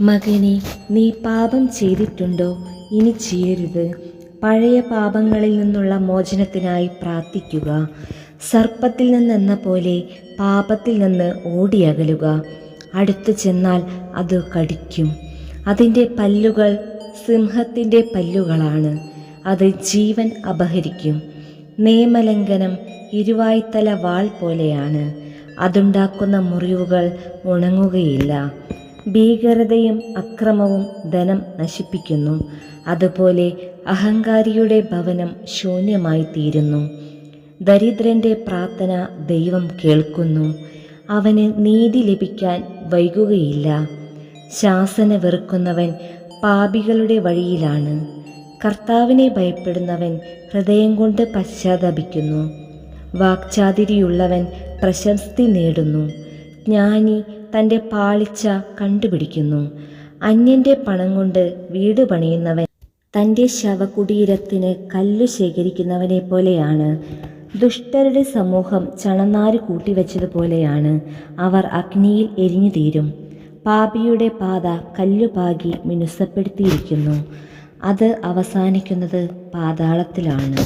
മകനെ നീ പാപം ചെയ്തിട്ടുണ്ടോ? ഇനി ചെയ്യരുത്. പഴയ പാപങ്ങളിൽ നിന്നുള്ള മോചനത്തിനായി പ്രാർത്ഥിക്കുക. സർപ്പത്തിൽ നിന്നെന്ന പോലെ പാപത്തിൽ നിന്ന് ഓടിയകലുക അടുത്തു ചെന്നാൽ അത് കടിക്കും. അതിന്റെ പല്ലുകൾ സിംഹത്തിന്റെ പല്ലുകളാണ്. അത് ജീവൻ അപഹരിക്കും. നിയമലംഘനം ഇരുവായ്ത്തല വാൾ പോലെയാണ്. അതുണ്ടാക്കുന്ന മുറിവുകൾ ഉണങ്ങുകയില്ല. ഭീകരതയും അക്രമവും ധനം നശിപ്പിക്കുന്നു. അതുപോലെ അഹങ്കാരിയുടെ ഭവനം ശൂന്യമായി തീരുന്നു ദരിദ്രന്റെ പ്രാർത്ഥന ദൈവം കേൾക്കുന്നു. അവന് നീതി ലഭിക്കാൻ വൈകുകയില്ല. ശാസന വെറുക്കുന്നവൻ പാപികളുടെ വഴിയിലാണ്. കർത്താവിനെ ഭയപ്പെടുന്നവൻ ഹൃദയം കൊണ്ട് പശ്ചാത്തപിക്കുന്നു. വാക്ചാതിരിയുള്ളവൻ പ്രശസ്തി നേടുന്നു. ജ്ഞാനി തന്റെ പാളിച്ച കണ്ടുപിടിക്കുന്നു. അന്യന്റെ പണം കൊണ്ട് വീട് പണിയുന്നവൻ തന്റെ ശവകുടീരത്തിന് കല്ലു ശേഖരിക്കുന്നവനെ പോലെയാണ്. ദുഷ്ടരുടെ സമൂഹം ചണനാര് കൂട്ടിവെച്ചതുപോലെയാണ് അവർ അഗ്നിയിൽ എരിഞ്ഞു തീരും പാപിയുടെ പാത കല്ലുപാകി മിനുസപ്പെടുത്തിയിരിക്കുന്നു. അത് അവസാനിക്കുന്നത് പാതാളത്തിലാണ്.